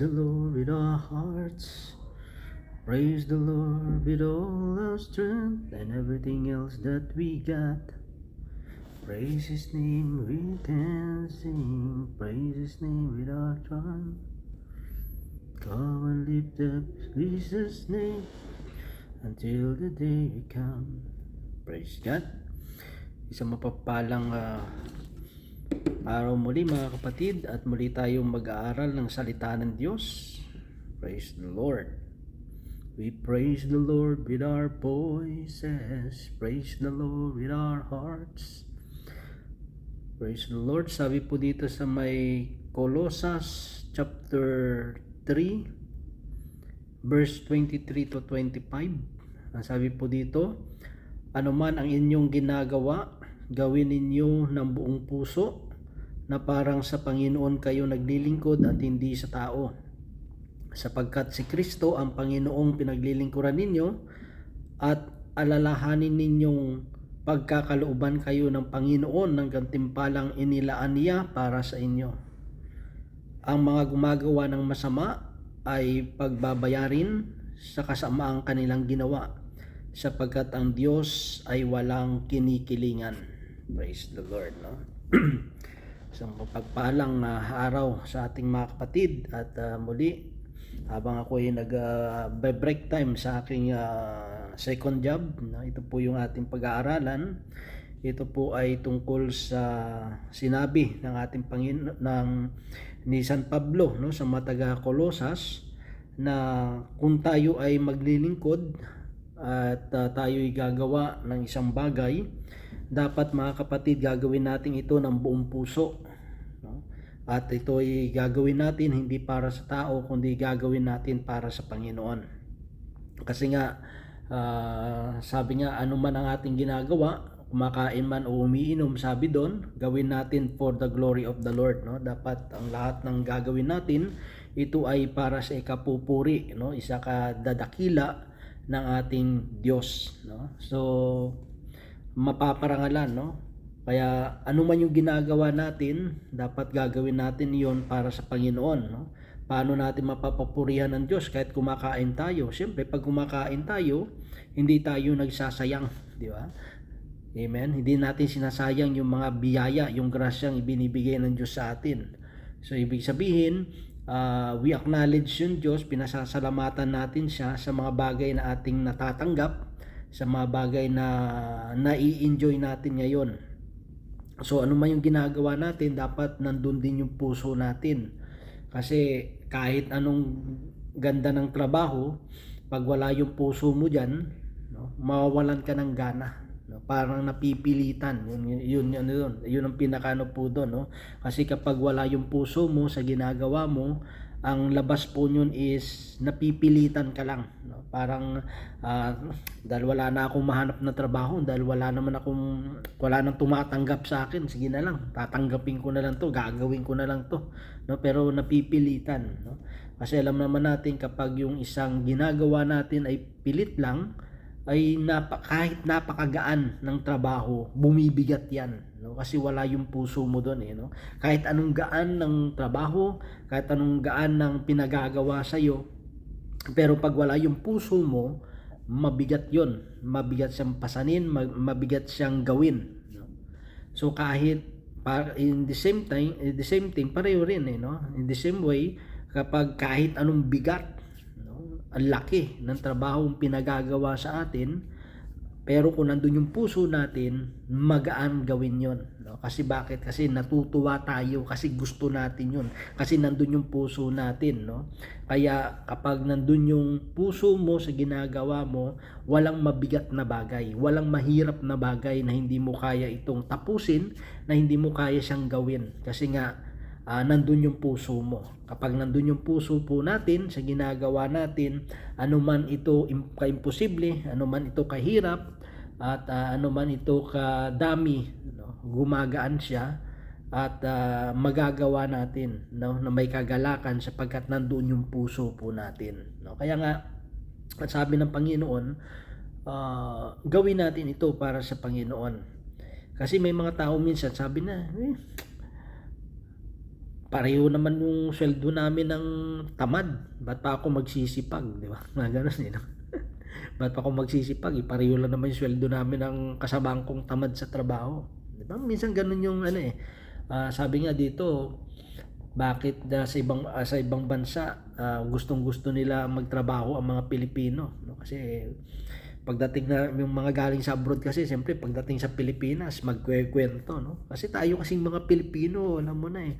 the Lord with our hearts. Praise the Lord with all our strength and everything else that we got. Praise His name we can sing. Praise His name with our tongue. Come and lift up Jesus' name until the day we come. Praise God. Isang mapapalang ah, araw muli mga kapatid at muli tayong mag-aaral ng salita ng Diyos. Praise the Lord. We praise the Lord with our voices. Praise the Lord with our hearts. Praise the Lord. Sabi po dito sa may Colossus chapter 3 verse 23 to 25. Ang sabi po dito, ano man ang inyong ginagawa, gawin ninyo ng buong puso na parang sa Panginoon kayo naglilingkod at hindi sa tao. Sapagkat si Kristo ang Panginoong pinaglilingkuran ninyo at alalahanin ninyong pagkakalooban kayo ng Panginoon ng gantimpalang inilaan niya para sa inyo. Ang mga gumagawa ng masama ay pagbabayarin sa kasamaang kanilang ginawa sapagkat ang Diyos ay walang kinikilingan. Praise the Lord. No? Isang mapagpalang uh, araw sa ating mga kapatid at uh, muli habang ako ay nag uh, break time sa aking uh, second job no? ito po yung ating pag-aaralan ito po ay tungkol sa sinabi ng ating Panginoon ng ni San Pablo no sa mataga Colosas na kung tayo ay maglilingkod at uh, tayo ay gagawa ng isang bagay dapat mga kapatid gagawin natin ito ng buong puso no? at ito ay gagawin natin hindi para sa tao kundi gagawin natin para sa Panginoon. Kasi nga uh, sabi nga ano man ang ating ginagawa kumakain man o umiinom sabi doon gawin natin for the glory of the Lord no? Dapat ang lahat ng gagawin natin ito ay para sa ikapupuri no? Isa ka dadakila ng ating Diyos no? So mapaparangalan no? Kaya ano man yung ginagawa natin dapat gagawin natin yon para sa Panginoon no? Paano natin mapapapurihan ng Diyos kahit kumakain tayo? Siyempre pag kumakain tayo hindi tayo nagsasayang di ba? Amen. Hindi natin sinasayang yung mga biyaya, yung grasyang ibinibigay ng Diyos sa atin. So, ibig sabihin, uh, we acknowledge yung Diyos, pinasasalamatan natin siya sa mga bagay na ating natatanggap, sa mga bagay na nai-enjoy natin ngayon. So, ano man yung ginagawa natin, dapat nandun din yung puso natin. Kasi kahit anong ganda ng trabaho, pag wala yung puso mo dyan, no, mawawalan ka ng gana no parang napipilitan yun yun yun yun, yun ang pinakano po doon no kasi kapag wala yung puso mo sa ginagawa mo ang labas po yun is napipilitan ka lang no? Parang uh, dahil wala na akong mahanap na trabaho dahil wala naman akong wala nang tumatanggap sa akin sige na lang tatanggapin ko na lang to gagawin ko na lang to no? Pero napipilitan no? Kasi alam naman natin kapag yung isang ginagawa natin ay pilit lang ay napa, kahit napakagaan ng trabaho, bumibigat yan. No? Kasi wala yung puso mo doon. Eh, no? Kahit anong gaan ng trabaho, kahit anong gaan ng pinagagawa sa iyo, pero pag wala yung puso mo, mabigat yon Mabigat siyang pasanin, mabigat siyang gawin. No? So kahit in the same time, in the same thing, pareho rin eh, no? In the same way, kapag kahit anong bigat ang laki ng trabahong pinagagawa sa atin pero kung nandun yung puso natin magaan gawin yon no? kasi bakit? Kasi natutuwa tayo kasi gusto natin yon kasi nandun yung puso natin no? Kaya kapag nandun yung puso mo sa ginagawa mo walang mabigat na bagay walang mahirap na bagay na hindi mo kaya itong tapusin na hindi mo kaya siyang gawin. Kasi nga uh, nandun yung puso mo. Kapag nandun yung puso po natin sa ginagawa natin, ano man ito kaimposible, ano man ito kahirap, at uh, ano man ito kadami, no? gumagaan siya, at uh, magagawa natin no? na may kagalakan sapagkat nandun yung puso po natin. No? Kaya nga, at sabi ng Panginoon, uh, gawin natin ito para sa Panginoon. Kasi may mga tao minsan sabi na, eh, pareho naman yung sweldo namin ng tamad. Ba't pa ako magsisipag, di ba? Mga ganun eh. Ba't pa ako magsisipag? Eh, pareho lang naman yung sweldo namin ng kasabang kong tamad sa trabaho. Di ba? Minsan ganun yung ano eh. Ah, sabi nga dito, bakit na sa ibang ah, sa ibang bansa ah, gustong-gusto nila magtrabaho ang mga Pilipino no kasi pagdating na yung mga galing sa abroad kasi siyempre pagdating sa Pilipinas magkukwento no kasi tayo kasing mga Pilipino alam mo na eh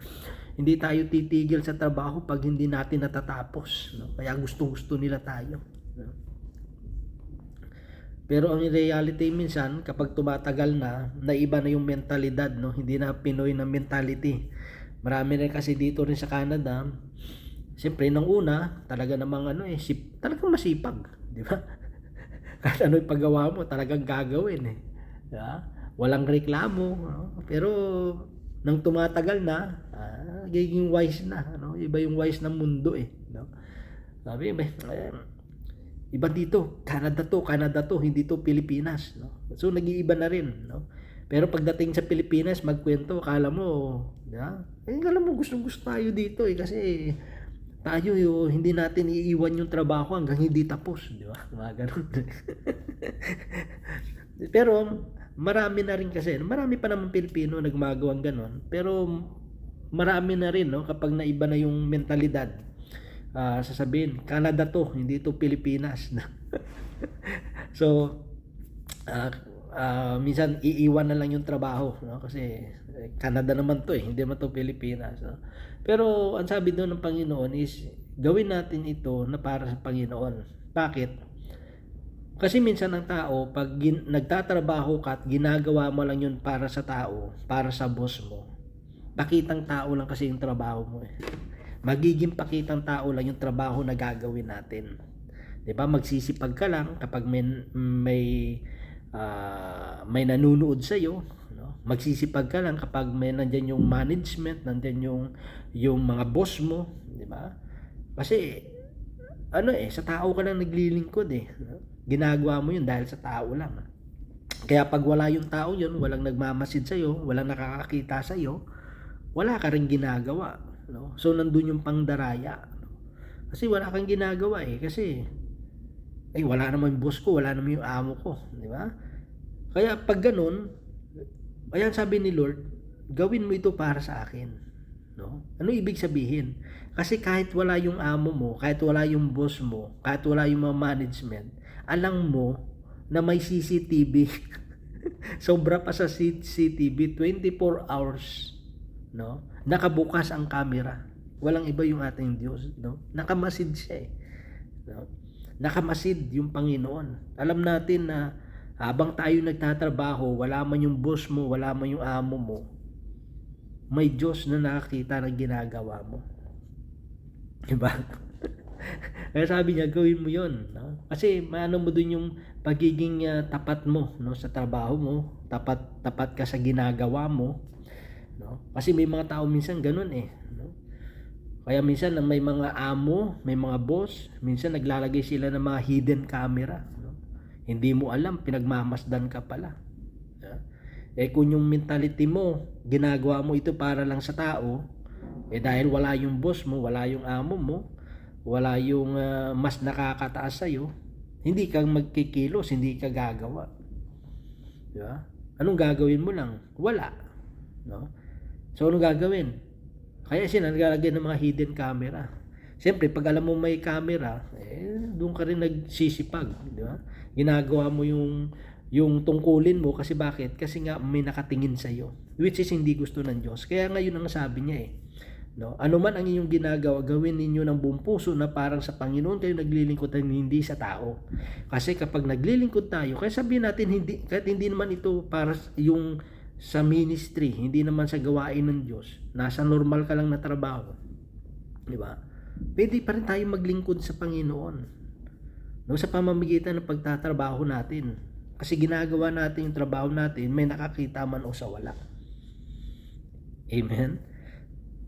hindi tayo titigil sa trabaho pag hindi natin natatapos no kaya gustong-gusto nila tayo no? Pero ang reality minsan kapag tumatagal na, naiba na yung mentalidad, no? Hindi na Pinoy na mentality. Marami rin kasi dito rin sa Canada. Siyempre nung una, talaga namang ano eh, sip, talagang masipag, di ba? Kahit ano paggawa mo, talagang gagawin eh. Ba? Walang reklamo, no? pero nang tumatagal na, ah, giging wise na, no? Iba yung wise ng mundo eh, no? Sabi, eh, iba dito, Canada to, Canada to, hindi to Pilipinas, no? So nag-iiba na rin, no? Pero pagdating sa Pilipinas, magkwento, akala mo, ba? Eh, akala mo gustong-gusto tayo dito eh kasi tayo yo hindi natin iiwan yung trabaho hanggang hindi tapos, di ba? Mga ganun. pero marami na rin kasi, marami pa naman Pilipino nagmagawang ganun, pero marami na rin no kapag naiba na yung mentalidad ah sasabihin, Canada to, hindi to Pilipinas. so, ah ah, minsan iiwan na lang yung trabaho, no? Kasi eh, Canada naman to eh, hindi naman to Pilipinas. No? Pero ang sabi doon ng Panginoon is, gawin natin ito na para sa Panginoon. Bakit? Kasi minsan ang tao, pag gin- nagtatrabaho ka at ginagawa mo lang yun para sa tao, para sa boss mo, pakitang tao lang kasi yung trabaho mo eh magiging pakitang tao lang yung trabaho na gagawin natin. 'Di ba? Magsisipag ka lang kapag may may ah, may nanunood sa iyo, no? Magsisipag ka lang kapag may nandiyan yung management, nandiyan yung yung mga boss mo, 'di ba? Kasi ano eh, sa tao ka lang naglilingkod eh. Ginagawa mo yun dahil sa tao lang. Kaya pag wala yung tao yun, walang nagmamasid sa iyo, walang nakakakita sa iyo, wala ka rin ginagawa no? So nandun yung pangdaraya. Kasi wala kang ginagawa eh kasi ay wala naman yung boss ko, wala naman yung amo ko, di ba? Kaya pag ganun, ayan sabi ni Lord, gawin mo ito para sa akin. No? Ano ibig sabihin? Kasi kahit wala yung amo mo, kahit wala yung boss mo, kahit wala yung mga management, alam mo na may CCTV. Sobra pa sa CCTV, 24 hours. No? nakabukas ang camera. Walang iba yung ating Diyos, no? Nakamasid siya eh. No? Nakamasid yung Panginoon. Alam natin na habang tayo nagtatrabaho, wala man yung boss mo, wala man yung amo mo, may Diyos na nakakita ng ginagawa mo. Diba? Kaya sabi niya, gawin mo yon no? Kasi maano mo dun yung pagiging uh, tapat mo no sa trabaho mo, tapat tapat ka sa ginagawa mo, no? Kasi may mga tao minsan ganun eh, no? Kaya minsan may mga amo, may mga boss, minsan naglalagay sila ng mga hidden camera, no? Hindi mo alam, pinagmamasdan ka pala. Yeah? Eh kung yung mentality mo, ginagawa mo ito para lang sa tao, eh dahil wala yung boss mo, wala yung amo mo, wala yung uh, mas nakakataas sa iyo, hindi ka magkikilos, hindi ka gagawa. Di ba? Anong gagawin mo lang? Wala. No? So, ano gagawin? Kaya siya naglalagay ng mga hidden camera. Siyempre, pag alam mo may camera, eh, doon ka rin nagsisipag. Di ba? Ginagawa mo yung, yung tungkulin mo kasi bakit? Kasi nga may nakatingin sa iyo. Which is hindi gusto ng Diyos. Kaya ngayon ang sabi niya eh. No? Ano man ang inyong ginagawa, gawin ninyo ng buong puso na parang sa Panginoon kayo naglilingkod at hindi sa tao. Kasi kapag naglilingkod tayo, kaya sabihin natin hindi kahit hindi naman ito para yung sa ministry, hindi naman sa gawain ng Diyos. Nasa normal ka lang na trabaho. Di ba? Pwede pa rin tayo maglingkod sa Panginoon. No, sa pamamagitan ng pagtatrabaho natin. Kasi ginagawa natin yung trabaho natin, may nakakita man o sa wala. Amen?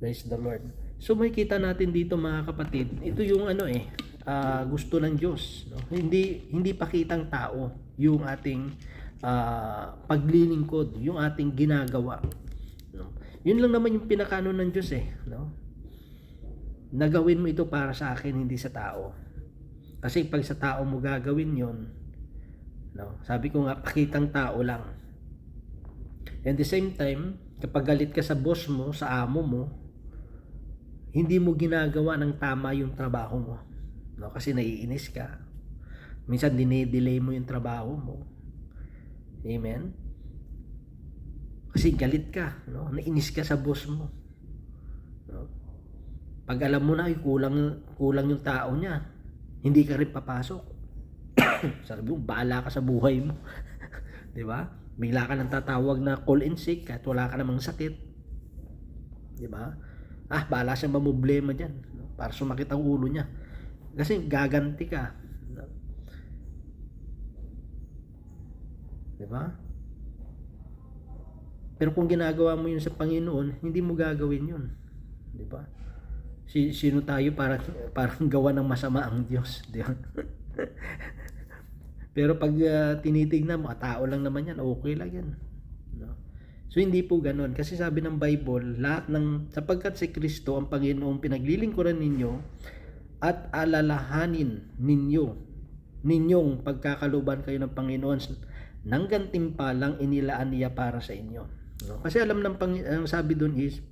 Praise the Lord. So may kita natin dito mga kapatid, ito yung ano eh, uh, gusto ng Diyos. No? Hindi, hindi pakitang tao yung ating uh, paglilingkod, yung ating ginagawa. No? Yun lang naman yung pinakano ng Diyos eh. No? Nagawin mo ito para sa akin, hindi sa tao. Kasi pag sa tao mo gagawin yon no? sabi ko nga, pakitang tao lang. And the same time, kapag galit ka sa boss mo, sa amo mo, hindi mo ginagawa ng tama yung trabaho mo. No? Kasi naiinis ka. Minsan dinedelay mo yung trabaho mo. Amen? Kasi galit ka, no? Nainis ka sa boss mo. No? Pag alam mo na kulang kulang yung tao niya, hindi ka rin papasok. Sabi mo, bahala ka sa buhay mo. 'Di ba? Bigla ka nang tatawag na call in sick at wala ka namang sakit. 'Di ba? Ah, bahala siya mamblema diyan para sumakit ang ulo niya. Kasi gaganti ka. No? 'Di ba? Pero kung ginagawa mo yun sa Panginoon, hindi mo gagawin yun. Di ba? Si, sino tayo para parang gawa ng masama ang Diyos, di ba? Pero pag uh, tinitingnan mo, ah, tao lang naman yan, okay lang yan. No? So hindi po ganoon kasi sabi ng Bible, lahat ng sapagkat si Kristo ang Panginoong pinaglilingkuran ninyo at alalahanin ninyo ninyong pagkakaluban kayo ng Panginoon nang gantimpalang inilaan niya para sa inyo. No? Kasi alam ng Pang ang sabi doon is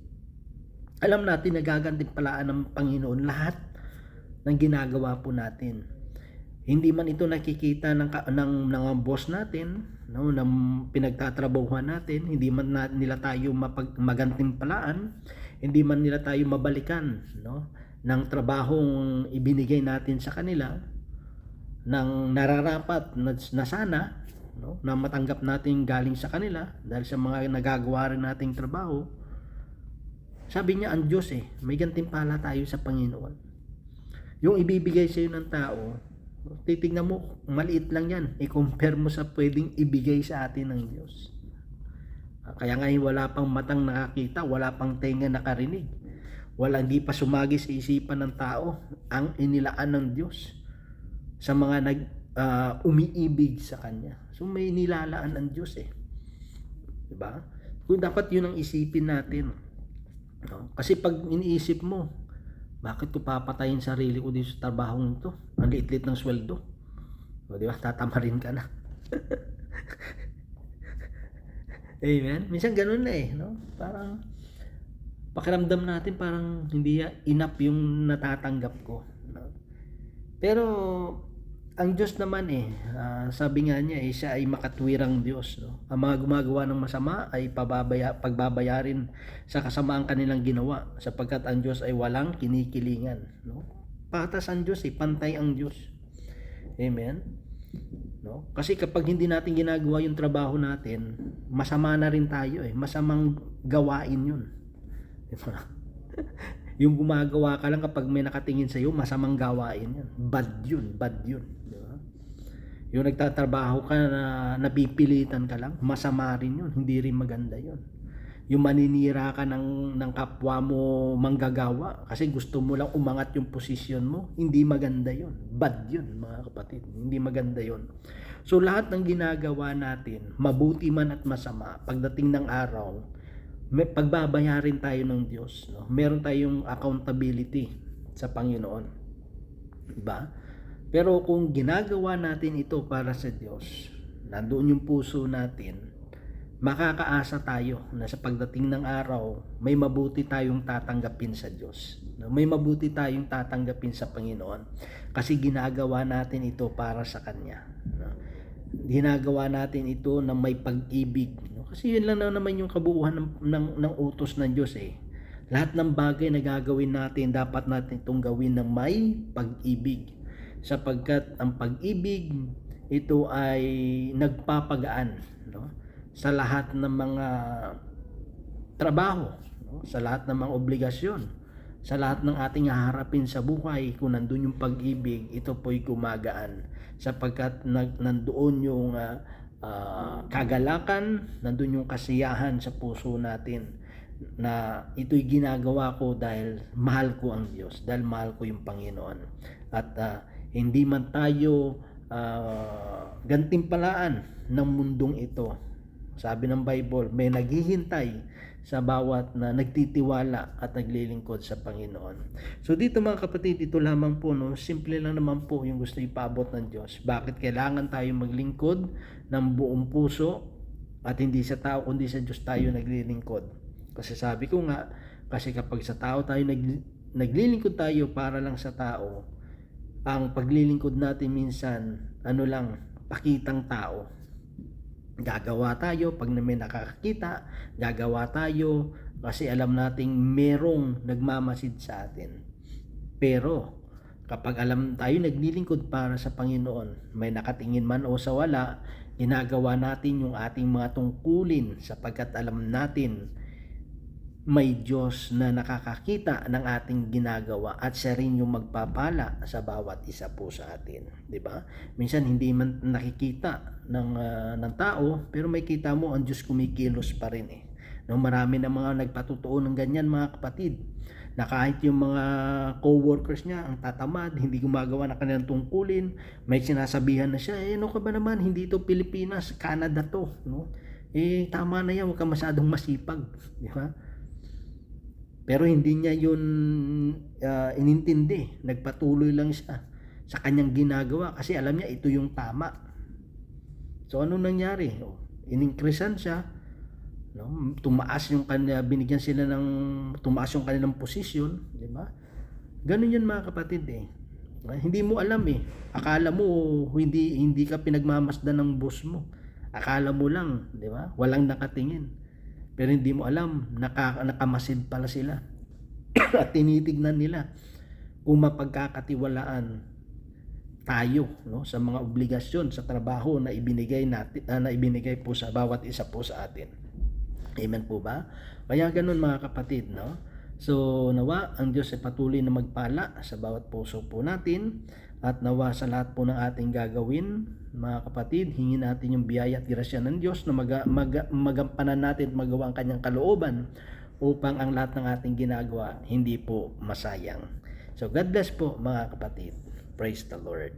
alam natin nagagantimpalaan ng Panginoon lahat ng ginagawa po natin. Hindi man ito nakikita ng ng ng boss natin, no, ng pinagtatrabahuhan natin, hindi man na, nila tayo mapag, magantimpalaan, hindi man nila tayo mabalikan, no, ng trabahong ibinigay natin sa kanila ng nararapat na, na sana no, na matanggap natin galing sa kanila dahil sa mga nagagawa rin nating trabaho. Sabi niya ang Diyos eh, may gantimpala tayo sa Panginoon. Yung ibibigay sa iyo ng tao, titingnan mo, maliit lang yan. I-compare mo sa pwedeng ibigay sa atin ng Diyos. Kaya nga wala pang matang nakakita, wala pang tenga nakarinig. Wala hindi pa sumagi sa isipan ng tao ang inilaan ng Diyos sa mga nag uh, umiibig sa kanya. So may nilalaan ang Diyos eh. 'Di ba? Kung dapat 'yun ang isipin natin. No? Kasi pag iniisip mo, bakit ko papatayin sarili ko dito sa trabaho nito? Ang liit-liit ng sweldo. O, di ba? Tatamarin ka na. Amen? Minsan ganun na eh. No? Parang pakiramdam natin parang hindi enough yung natatanggap ko. No? Pero ang Diyos naman eh, uh, sabi nga niya eh, siya ay makatwirang Diyos. No? Ang mga gumagawa ng masama ay pababaya, pagbabayarin sa kasamaang kanilang ginawa sapagkat ang Diyos ay walang kinikilingan. No? Patas ang Diyos eh, pantay ang Diyos. Amen? No? Kasi kapag hindi natin ginagawa yung trabaho natin, masama na rin tayo eh. Masamang gawain yun. Diba? yung gumagawa ka lang kapag may nakatingin sa iyo, masamang gawain yan. Bad yun, bad yun. Yung nagtatrabaho ka na napipilitan ka lang, masama rin yun. Hindi rin maganda yun. Yung maninira ka ng, ng kapwa mo manggagawa kasi gusto mo lang umangat yung posisyon mo, hindi maganda yun. Bad yun mga kapatid. Hindi maganda yun. So lahat ng ginagawa natin, mabuti man at masama, pagdating ng araw, may pagbabayarin tayo ng Diyos. No? Meron tayong accountability sa Panginoon. Diba? Pero kung ginagawa natin ito para sa Diyos, nandoon yung puso natin, makakaasa tayo na sa pagdating ng araw, may mabuti tayong tatanggapin sa Diyos. May mabuti tayong tatanggapin sa Panginoon kasi ginagawa natin ito para sa Kanya. Ginagawa natin ito na may pag-ibig. Kasi yun lang naman yung kabuuan ng, ng, ng utos ng Diyos eh. Lahat ng bagay na gagawin natin, dapat natin itong gawin ng may pag-ibig sapagkat ang pag-ibig ito ay nagpapagaan no? sa lahat ng mga trabaho, no? sa lahat ng mga obligasyon, sa lahat ng ating haharapin sa buhay, kung nandun yung pag-ibig, ito po'y gumagaan sapagkat nandoon yung uh, uh, kagalakan, nandun yung kasiyahan sa puso natin na ito'y ginagawa ko dahil mahal ko ang Diyos, dahil mahal ko yung Panginoon. At uh, hindi man tayo uh, gantimpalaan ng mundong ito. Sabi ng Bible, may naghihintay sa bawat na nagtitiwala at naglilingkod sa Panginoon. So dito mga kapatid, ito lamang po, no, simple lang naman po yung gusto ipaabot ng Diyos. Bakit kailangan tayo maglingkod ng buong puso at hindi sa tao kundi sa Diyos tayo naglilingkod. Kasi sabi ko nga, kasi kapag sa tao tayo nag, naglilingkod tayo para lang sa tao, ang paglilingkod natin minsan, ano lang, pakitang tao gagawa tayo pag may nakakakita, gagawa tayo kasi alam nating merong nagmamasid sa atin. Pero kapag alam tayo naglilingkod para sa Panginoon, may nakatingin man o sa wala, ginagawa natin yung ating mga tungkulin sapagkat alam natin may Diyos na nakakakita ng ating ginagawa at siya rin yung magpapala sa bawat isa po sa atin, 'di ba? Minsan hindi man nakikita ng ah, ng tao, pero may kita mo ang Diyos kumikilos pa rin eh. No, marami na mga nagpatutuo ng ganyan mga kapatid na kahit yung mga co-workers niya ang tatamad, hindi gumagawa ng kanilang tungkulin, may sinasabihan na siya, eh ano ka ba naman, hindi to Pilipinas, Canada to, no? Eh tama na yan, huwag ka masyadong masipag, di ba? Pero hindi niya yun ah, inintindi. Nagpatuloy lang siya sa kanyang ginagawa kasi alam niya ito yung tama. So ano nangyari? Oh, siya. No? Tumaas yung kanya, binigyan sila ng tumaas yung kanilang posisyon, di ba? Ganun yun mga kapatid eh. Ah, Hindi mo alam eh. Akala mo hindi hindi ka pinagmamasdan ng boss mo. Akala mo lang, di ba? Walang nakatingin. Pero hindi mo alam, naka, nakamasid pala sila. At tinitignan nila kung mapagkakatiwalaan tayo no sa mga obligasyon sa trabaho na ibinigay natin ah, na ibinigay po sa bawat isa po sa atin. Amen po ba? Kaya ganun mga kapatid, no? So, nawa ang Diyos ay patuloy na magpala sa bawat puso po natin at nawa sa lahat po ng ating gagawin, mga kapatid, hingin natin yung biyaya at grasya ng Diyos na maga, maga, magampanan natin at magawa ang kanyang kalooban upang ang lahat ng ating ginagawa hindi po masayang. So, God bless po mga kapatid. Praise the Lord.